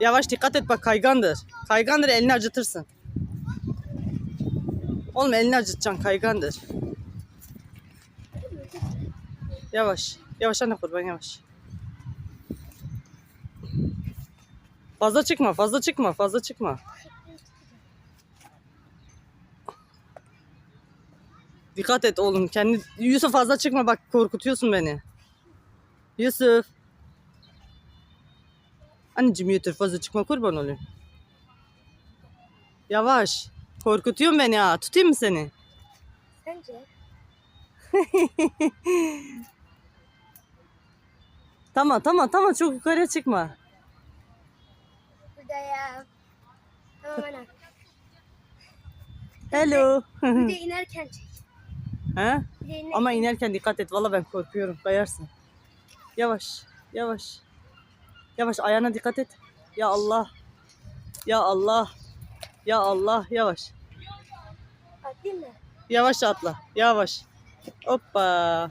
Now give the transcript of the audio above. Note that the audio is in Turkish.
Yavaş dikkat et bak kaygandır. Kaygandır elini acıtırsın. Oğlum elini acıtacaksın kaygandır. Yavaş. Yavaş anne kurban yavaş. Fazla çıkma fazla çıkma fazla çıkma. Dikkat et oğlum. Kendi Yusuf fazla çıkma bak korkutuyorsun beni. Yusuf. Anneciğim yeter fazla çıkma kurban olayım. Yavaş. Korkutuyorsun beni ha. Tutayım mı seni? Sence? Tamam tamam tamam çok yukarıya çıkma. Burada ya. Tamam ana. Hello. Bir de inerken çek. Bir de inerken. Ama inerken dikkat et. Valla ben korkuyorum. Kayarsın. Yavaş. Yavaş. Yavaş ayağına dikkat et. Ya Allah. Ya Allah. Ya Allah. Yavaş. Yavaş atla. Yavaş. Hoppa.